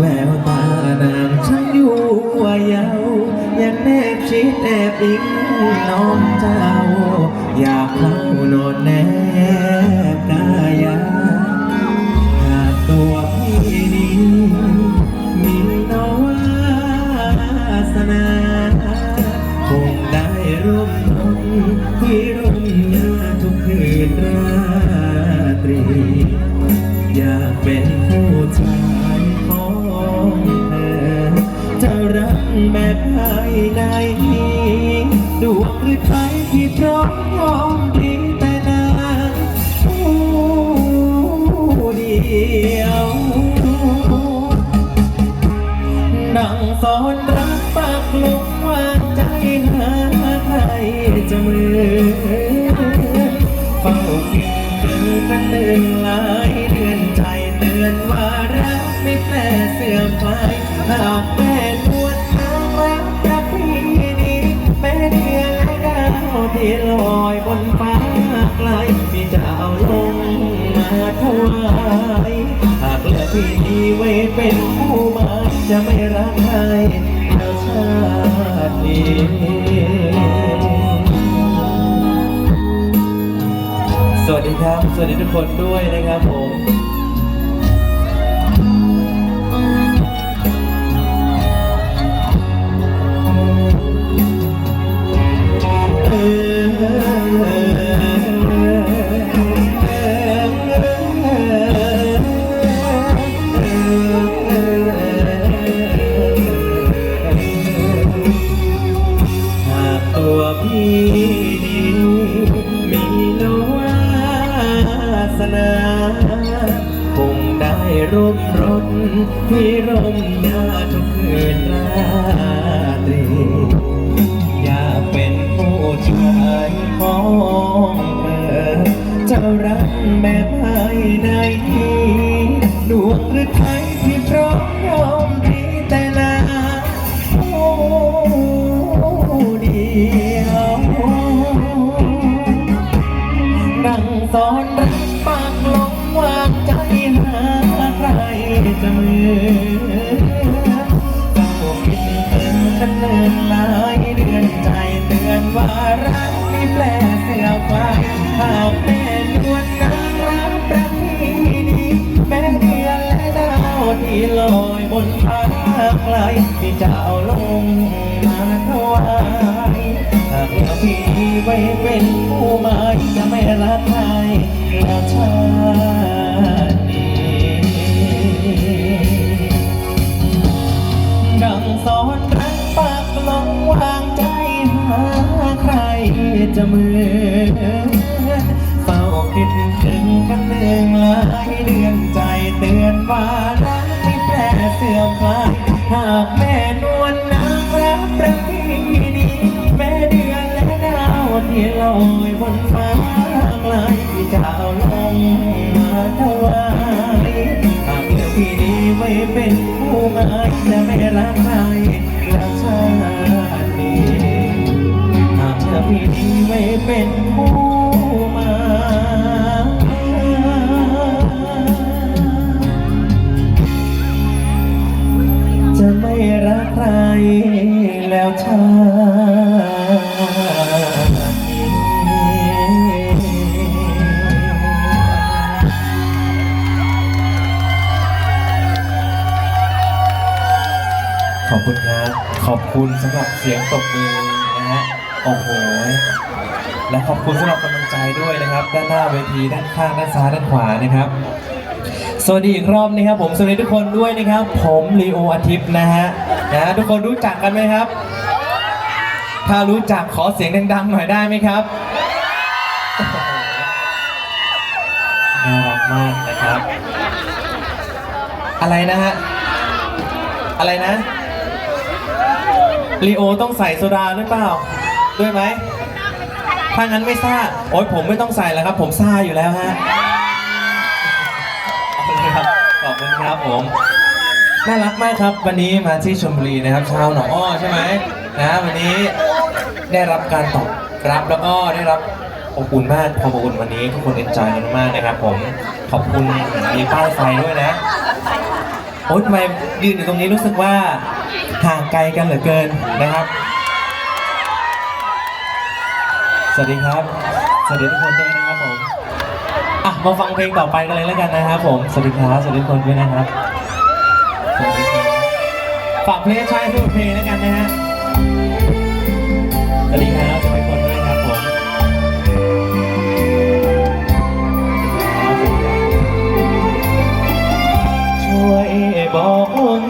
แววตานางช่างอยู่ว่าเยาวยังแนบชิดแอบอิงน้องเจ้า อยากเข้านอนแนบกายาหากตัวพี่นี้มีนวาสนาคงได้ร่วมทนที่ร่มเงาทุกคืนราตรี รือใครที่พร้อมดีแต่นางผู้เดียวดังสอนรักปากลงว่างใจหาใครจะเมือาถวายหากและพี่ดีไว้เป็นผู้หมายจะไม่รักใครแล้วชาตินี้สวัสดีครับ สวัสดีทุกคนด้วยนะครับผม เหมือนเฝ้าคิดถึงกันเนินหลายเดือนใจเตือนว่ารักไม่แปลเสียวไปหากแม่นวลนางรักปรักที่ดีแม้เดือนและดาวที่ลอยบนฟ้าไกลที่จะเอาลงมาถวายหากเราพี่ไว้เป็นผู้หมายจะไม่รักใครแล้วชาติ จะเหมือนเฝ้าคิดถึงกันเนืองหลายเดือนใจเตือนว่ารักไม่แปรเสื่อมคลายหากแม่นวลนางรักประพีดีแม่เดือนและดาวที่ลอยบนฟ้าไกลที่จะเอาลงมาถวายหากเธอพี่ดีไว้เป็นผู้หมายจะไม่รักใคร ไว้เป็นผู้มาจะไม่รักใครแล้วชานขอบคุณครับ ขอบคุณสำหรับเสียงตบมือ และขอบคุณสำหรับกำลังใจด้วยนะครับ ด้านหน้าเวทีด้านข้างด้านซ้ายด้านขวานะครับ สวัสดีอีกรอบนะครับ ผมสวัสดีทุกคนด้วยนะครับ ผมลีโออาทิตย์นะฮะนะฮะทุกคนรู้จักกันไหมครับ ถ้ารู้จักขอเสียงดังๆหน่อยได้ไหมครับน่ารักมากนะครับ อะไรนะฮะอะไรนะลีโอต้องใส่โซดาหรือเปล่า ด้วยไหม ถ้างั้นไม่ซ่า โอ๊ยผมไม่ต้องใส่แล้วครับ ผมซ่าอยู่แล้วฮะขอบคุณครับขอบคุณครับผมน่ารักมากครับ วันนี้มาที่ชลบุรีนะครับชาวหนองอ้อใช่ไหมนะวันนี้ได้รับการตอบรับแล้วก็ได้รับอบอุ่นมากความอบอุ่นวันนี้ทุกคนเอ็นจอยกันมากนะครับ ผมขอบคุณมีป้ายไฟด้วยนะโอ๊ยทำไมยืนอยู่ตรงนี้รู้สึกว่าห่างไกลกันเหลือเกินนะครับ วัสดีครับ สวัสดีทุกคนด้วยนะครับผมอะมาฟังเพลงต่อไปกันเลยแล้วกันนะครับผมสวัสดีครับสวัสดีทุกคนด้วยนะครับสวัสดีครับฝากเพลงชายทุกเพลงแล้วกันนะฮะสวัสดีครับสวัสดีทุกคนด้วยครับผมช่วยบอกล่วงหน้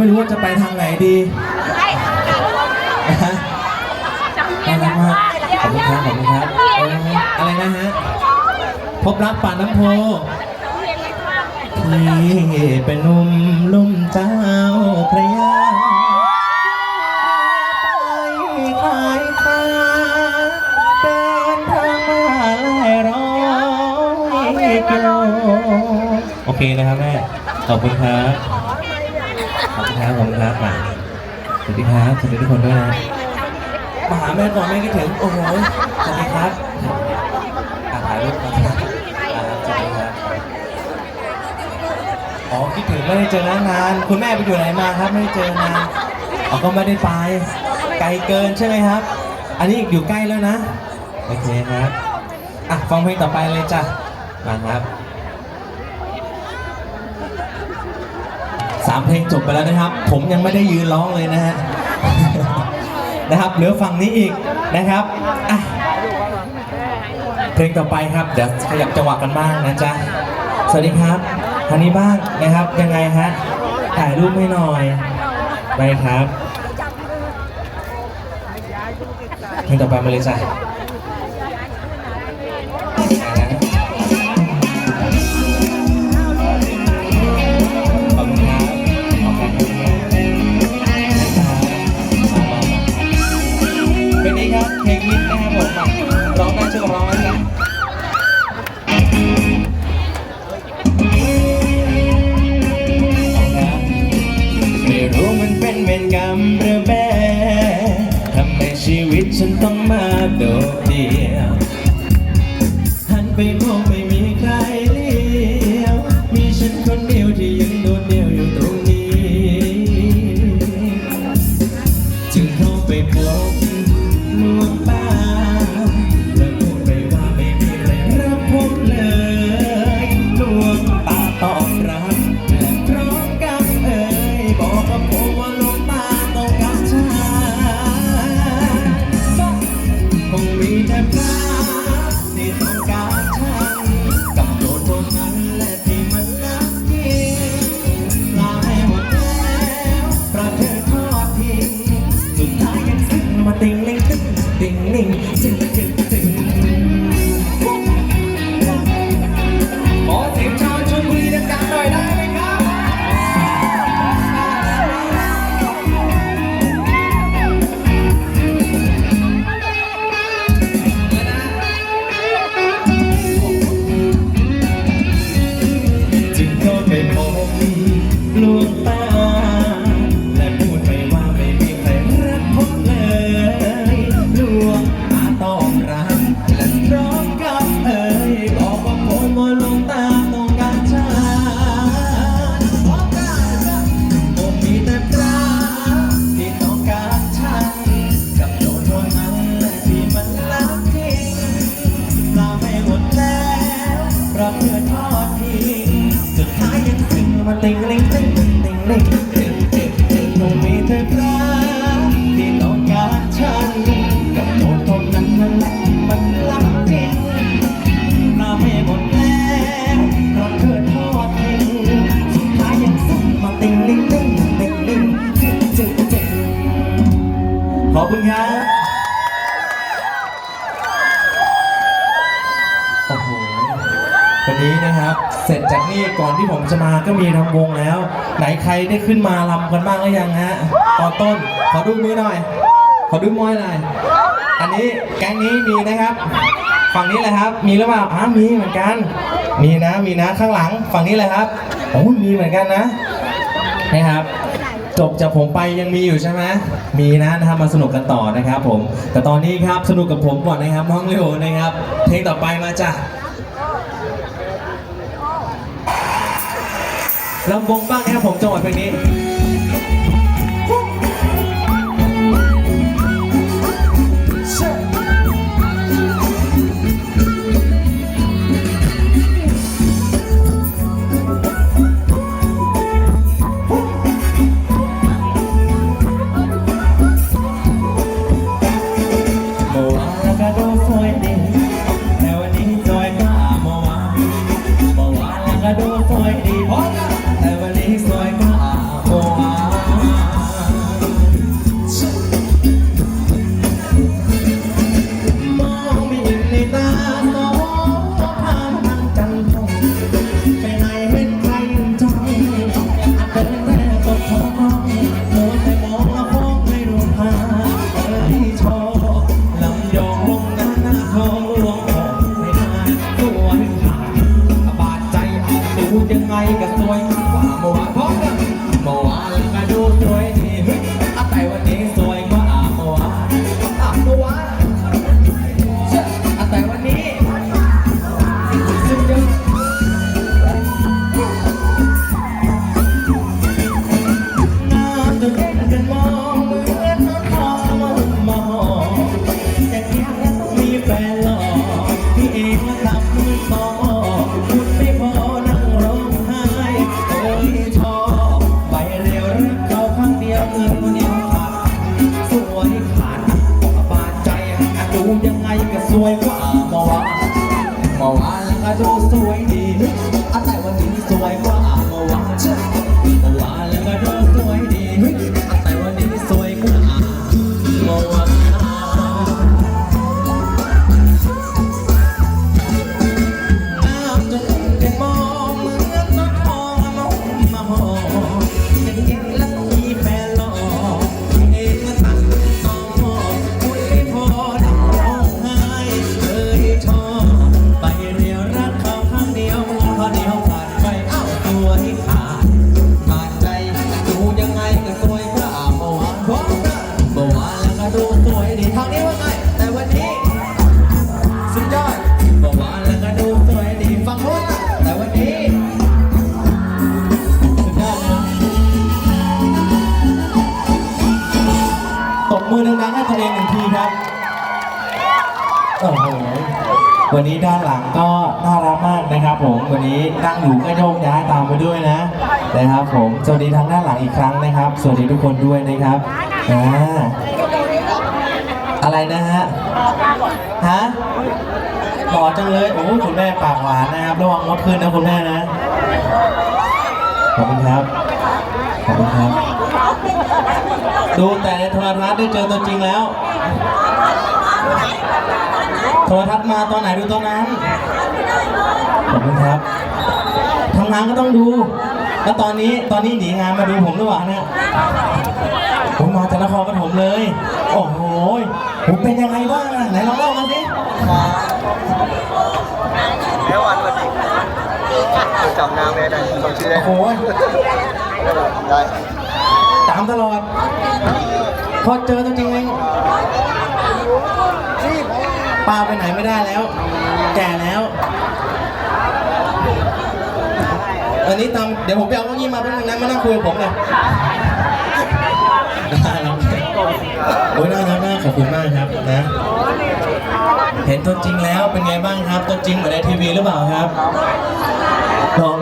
ไม่รู้ว่าจะไปทางไหนดีนะฮะน่ารักมากขอบคุณครับขอบคุณครับโอ้ยอะไรนะฮะ พบรักป่านน้ำโพพี่เป็นหนุ่มลุ่มเจ้าพระยาไปขายฟ้าเป็นทางมาลายร้อยกิโลโอเคนะครับแม่ ขอบคุณครับ ขอบคุณครับขอบคุณครับมาสวัสดีครับสวัสดีทุกคนด้วยนะมาหาแม่ก่อนแม่คิดถึงโอ้โหสวัสดีครับอะถ่ายรูปก่อนครับอ่าสวัสดีครับอ๋อคิดถึงไม่ได้เจอนนานคุณแม่ไปอยู่ไหนมาครับไม่ได้เจอนานอ๋อก็ไม่ได้ไปไกลเกินใช่ไหมครับ อันนี้อยู่ใกล้แล้วนะโอเคครับอะฟังเพลงต่อไปเลยจ้ะมาครับ สามเพลงจบไปแล้วนะครับ ผมยังไม่ได้ยืนร้องเลยนะฮะ นะครับเหลือฝั่งนี้อีกนะครับเพลงต่อไปครับ เดี๋ยวขยับจังหวะกันบ้างนะจ๊ะ สวัสดีครับทันนี้บ้างนะครับยังไงฮะ ถ่ายรูปให้หน่อยไปครับเพลงต่อไปมาเลยจ้ะ คุณครับโอ้โหวันนี้นะครับ เสร็จจากนี่ก่อนที่ผมจะมาก็มีทำวงแล้ว ไหนใครได้ขึ้นมาลำกันบ้างหรือยังฮะตอนต้น ขอดูมือหน่อย ขอดูมอยหน่อย อันนี้แก๊งนี้มีนะครับ ฝั่งนี้เลยครับ มีหรือเปล่าอ้ามีเหมือนกัน มีนะ มีนะข้างหลัง ฝั่งนี้เลยครับโอ้มีเหมือนกันนะนะครับ จบจากผมไปยังมีอยู่ใช่ไหมมีนะนะครับมาสนุกกันต่อนะครับผม แต่ตอนนี้ครับสนุกกับผมก่อนนะครับน้องเลิโอนะครับ เพลงต่อไปมาจ้ะลำวงบ้างนะครับผมจังหวะเพลงนี้ ดี อาศัยวันนี้สวย วันนี้ด้านหลังก็น่ารักมากนะครับ ผมวันนี้นั่งอยู่ก็โยกย้ายตามไปด้วยนะนะครับ ผมสวัสดีทางด้านหลังอีกครั้งนะครับ สวัสดีทุกคนด้วยนะครับอ่าอะไรนะฮะฮะหล่อจังเลยโอ้คุณแม่ปากหวานนะครับ ระวังมดขึ้นนะคุณแม่นะขอบคุณครับขอบคุณครับ ดูแต่ในโทรทัศน์ได้เจอตัวจริงแล้ว โทรทัศน์มาตอนไหนดูตอนนั้นขอบคุณครับทำงานก็ต้องดู แล้วตอนนี้ตอนนี้หนีงานมาดูผมหรือเปล่าเนี่ยผมมาจากนครปฐมเลย โอ้โหผมเป็นยังไงบ้างอะไหนลองเล่ามาสิแล้ววันวันนี้จำหน้าไม่ได้จำชื่อได้โอ้โหได้ตามตลอด พอเจอตัวจริงเอง ป้าไปไหนไม่ได้แล้ว แก่แล้ว อันนี้ตามเดี๋ยวผมไปเอาเก้าอี้มาแป๊บนึงนะมานั่งคุยกับผมเลยได้แล้วโอ้ยน่ารักมากขอบคุณมากครับนะ เห็นตัวจริงแล้วเป็นไงบ้างครับ ตัวจริงเหมือนในทีวีหรือเปล่าครับน้อง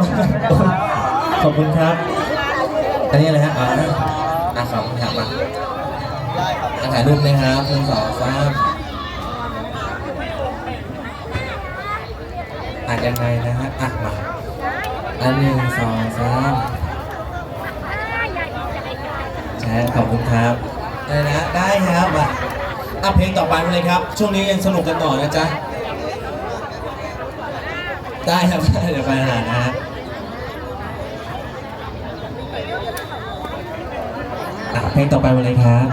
ขอบคุณครับ อันนี้อะไรฮะอ่าอะขอบคุณครับมาถ่ายรูปนะครับหนึ่งสองสาม อะยังไงนะฮะอะมาอันหนึ่งสองสามใช่ขอบคุณครับได้นะได้ครับอะอะเพลงต่อไปมาเลยครับ ช่วงนี้ยังสนุกกันต่อนะจ๊ะได้ครับเดี๋ยวไปหานะฮะเพลงต่อไปมาเลยครับ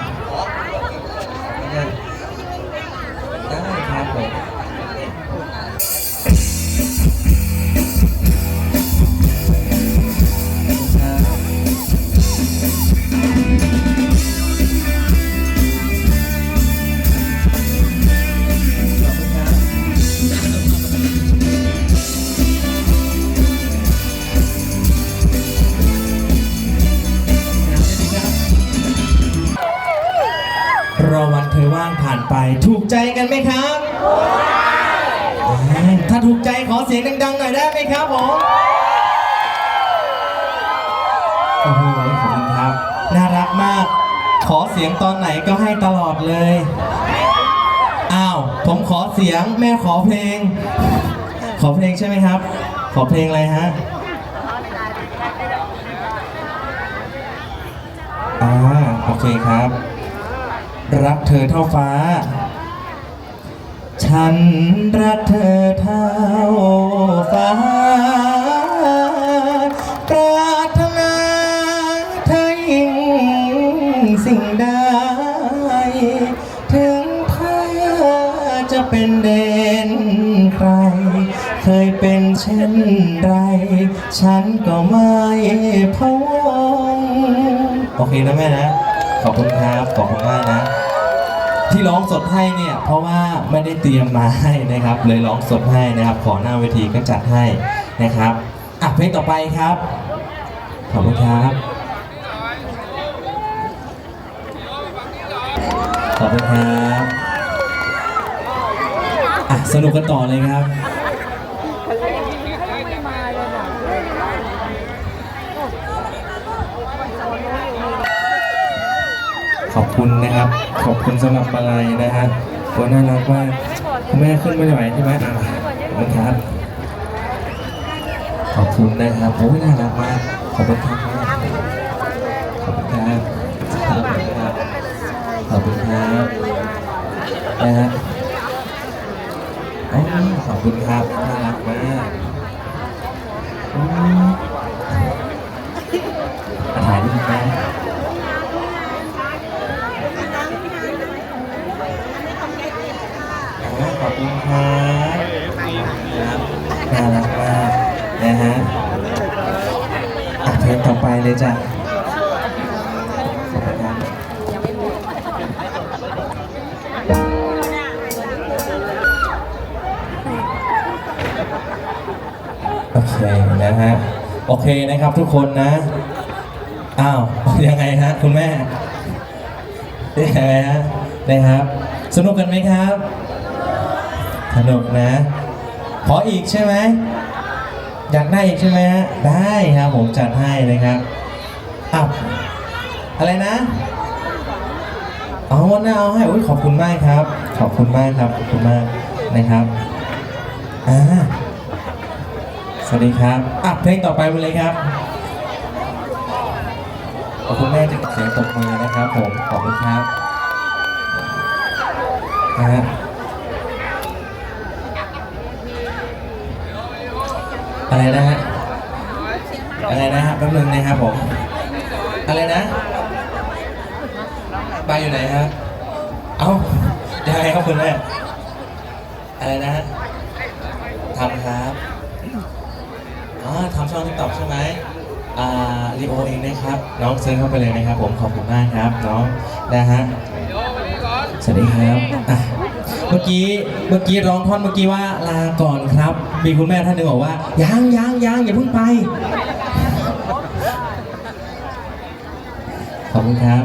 รอวันเธอว่างผ่านไป ถูกใจกันไหมครับถ้าถูกใจขอเสียงดังๆหน่อยได้ไหมครับผมโอ้โหขอบคุณครับ น่ารักมาก ขอเสียงตอนไหนก็ให้ตลอดเลย อ้าว ผมขอเสียงแม่ขอเพลง ขอเพลงใช่ไหมครับ ขอเพลงอะไรฮะอ่าโอเคครับ รักเธอเท่าฟ้า ฉันรักเธอเท่าฟ้าปรารถนาเธอยิ่งสิ่งใดถึงเธอจะเป็นเด่นใคร เคยเป็นเช่นไร ฉันก็ไม่พะวงโอเคนะแม่นะ ขอบคุณครับ ขอบคุณมากนะ ที่ร้องสดให้เนี่ย เพราะว่าไม่ได้เตรียมมาให้นะครับ เลยร้องสดให้นะครับ ขอหน้าเวทีก็จัดให้นะครับ อะเพลงต่อไปครับ ขอบคุณครับ ขอบคุณครับ อะสนุกกันต่อเลยครับ ขอบคุณนะครับ ขอบคุณสำหรับมาลัยนะฮะตัวน่ารักมากคุณแม่ขึ้นไม่ไหวใช่ไหมอะขอบคุณครับ ขอบคุณนะครับโอ้ยน่ารักมากขอบคุณครับขอบคุณครับขอบคุณครับขอบคุณครับนะฮะอ๋อขอบคุณครับน่ารักมากอืมถ่ายรูปไหม ขอบคุณครับครับน่ารักมากนะฮะอะเพลงต่อไปเลยจ้ะโอเคนะฮะ โอเคนะครับทุกคนนะ อ้าว ยังไงฮะคุณแม่ยังไงฮะนะครับ สนุกกันไหมครับ สนุกนะ ขออีกใช่ไหมอยากได้อีกใช่ไหมฮะได้ครับผมจัดให้นะครับอ้าวอะไรนะเอาวันหน้าเอาให้โอ้ยขอบคุณมากครับ ขอบคุณมากครับขอบคุณมากนะครับอ่าสวัสดีครับอะเพลงต่อไปไปเลยครับขอบคุณแม่ที่เสียงตบมือนะครับผมขอบคุณครับนะฮะ อะไรนะฮะ อะไรนะฮะแป๊บนึงนะครับผม อะไรนะบายอยู่ไหนครับเอ้ายังไงครับคุณแม่อะไรนะฮะทำครับอ๋อทำช่องทิกตอกใช่ไหมอ่าลีโอเองนะครับ น้องเซิร์เข้าไปเลยนะครับผมขอบคุณมากครับน้องนะฮะสวัสดีครับ เมื่อกี้เมื่อกี้ร้องท่อนเมื่อกี้ว่าลาก่อนครับ มีคุณแม่ท่านหนึ่งบอกว่ายังยังยังอย่าเพิ่งไปขอบคุณครับ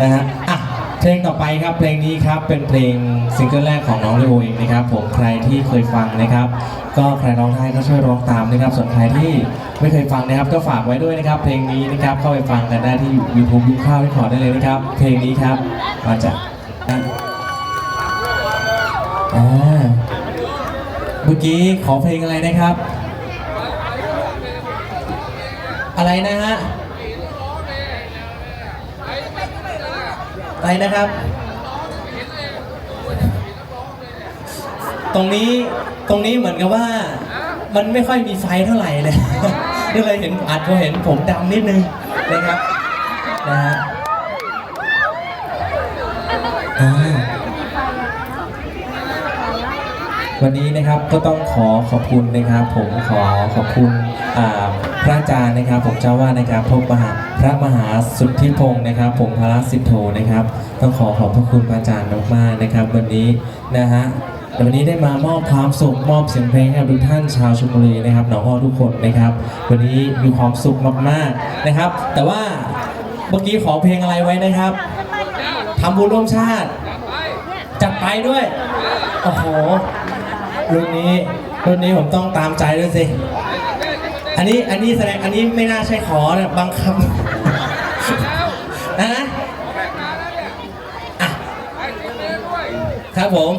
นะฮะอะเพลงต่อไปครับเพลงนี้ครับเป็นเพลงซิงเกิลแรกของน้องเลโอเองนะครับ ผมใครที่เคยฟังนะครับ ก็ใครร้องได้ก็ช่วยร้องตามนะครับ ส่วนใครที่ไม่เคยฟังนะครับ ก็ฝากไว้ด้วยนะครับ เพลงนี้นะครับเข้าไปฟังกันได้ที่ YouTube ยุคข้าวที่ขอได้เลยนะครับ เพลงนี้ครับมาจาก อ่าเมื่อกี้ขอเพลงอะไรนะครับ อะไรนะฮะอะไรนะครับ ตรงนี้ตรงนี้เหมือนกับว่า มันไม่ค่อยมีไฟเท่าไหร่เลยก็เลยเห็นอาจจะเห็นผมดำนิดนึงนะครับนะฮะ วันนี้นะครับก็ต้องขอขอบคุณนะครับ ผมขอขอบคุณพระอาจารย์นะครับ ผมเจ้าว่านะครับพระมหาพระมหาสุทธิพงศ์นะครับ ผมพระสิทโธนะครับ ต้องขอขอบพระคุณพระอาจารย์มากๆนะครับ วันนี้นะฮะแต่วันนี้ได้มามอบความสุขมอบเสียงเพลงให้กับทุกท่านชาวชลบุรีนะครับหนองอ้อทุกคนนะครับ วันนี้มีความสุขมากๆนะครับ แต่ว่าเมื่อกี้ขอเพลงอะไรไว้นะครับทำบุญร่วมชาติจัดไปด้วยโอ้โห รุ่นนี้รุ่นนี้ผมต้องตามใจด้วยสิอันนี้อันนี้แสดงอันนี้ไม่น่าใช่ขอนะบังคับนะอะครับผม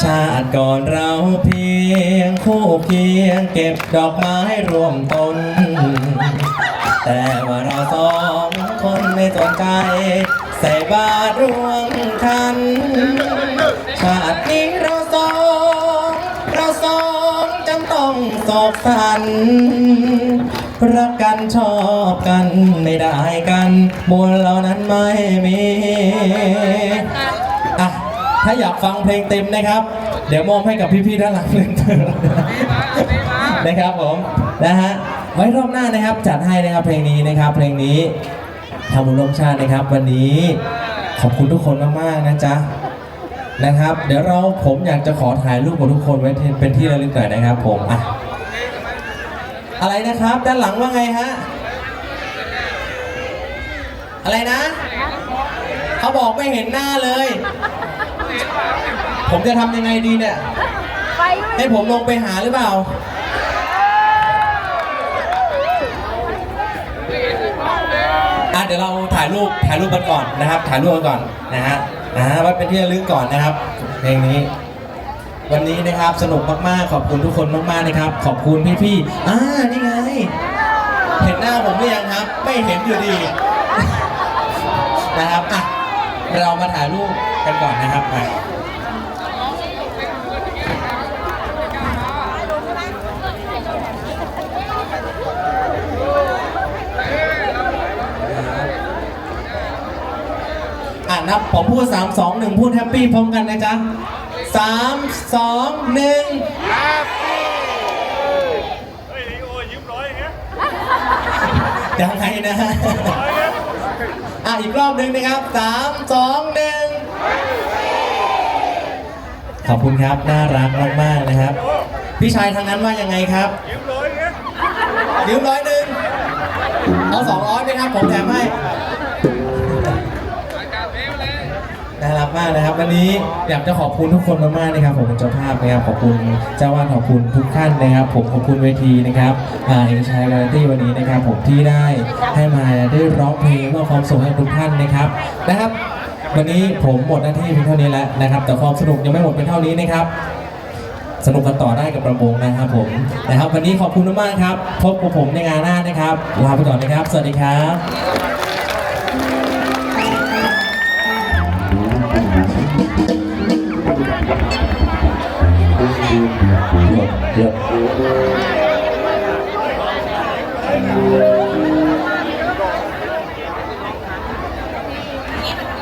ชาติก่อนเราเพียงคู่เคียงเก็บดอกไม้รวมต้น แต่ว่าเราสองคนไม่สนใจ ใส่บาตรร่วมคัน ชาตินี้ สอกสันรักกันชอบกันไม่ได้กันมวลเหล่านั้นไม่มีอะถ้าอยากฟังเพลงเต็มนะครับ เดี๋ยวมอบให้กับพี่ๆด้านหลังเพลงเต็มนะครับผมนะฮะไว้รอบหน้านะครับจัดให้นะครับเพลงนี้นะครับ เพลงนี้ทำบุญร่วมชาตินะครับ วันนี้ขอบคุณทุกคนมากๆนะจ๊ะนะครับ เดี๋ยวเราผมอยากจะขอถ่ายรูปกับทุกคนไว้เป็นที่ระลึกหน่อยนะครับผมอะ อะไรนะครับ ด้านหลังว่าไงฮะ อะไรนะ เขาบอกไม่เห็นหน้าเลย ผมจะทำยังไงดีเนี่ย ให้ผมลงไปหาหรือเปล่า อะเดี๋ยวเราถ่ายรูปถ่ายรูปกันก่อนนะครับ ถ่ายรูปกันก่อนนะฮะอ่าไว้เป็นที่ระลึกก่อนนะครับเพลงนี้ วันนี้นะครับสนุกมากๆ ขอบคุณทุกคนมากๆนะครับ ขอบคุณพี่ๆอ่านี่ไง เห็นหน้าผมหรือยังครับ ไม่เห็นอยู่ดี นะครับอะเรามาถ่ายรูปกันก่อนนะครับไปอะนับผมพูด3 2 1พูดแฮปปี้พร้อมกันนะจ๊ะ 3 2 1เฮ้ยโอ้ยยิ้มร้อยอย่างเงี้ยยังไงนะฮะอะอีกรอบหนึ่งนะครับสามสองหนึ่งขอบคุณครับ น่ารักมากๆนะครับ พี่ชายทางนั้นว่ายังไงครับยืมร้อยหนึ่งเอาสองร้อยไหมครับผมแถมให้ น่ารักมากนะครับ วันนี้อยากจะขอบคุณทุกคนมากๆนะครับผมเป็นเจ้าภาพนะครับขอบคุณเจ้าวาดขอบคุณทุกท่านนะครับ ผมขอบคุณเวทีนะครับอ่าเอกชัยการันตีวันนี้นะครับผมที่ได้ให้มาได้ร้องเพลงมอบความสุขให้ทุกท่านนะครับนะครับ วันนี้ผมหมดหน้าที่เพียงเท่านี้แล้วนะครับ แต่ความสนุกยังไม่หมดเป็นเท่านี้นะครับสนุกกันต่อได้กับประมงนะครับผมนะครับ วันนี้ขอบคุณมากๆครับ พบกับผมในงานหน้านะครับลาไปก่อนนะครับ สวัสดีครับ เยอะ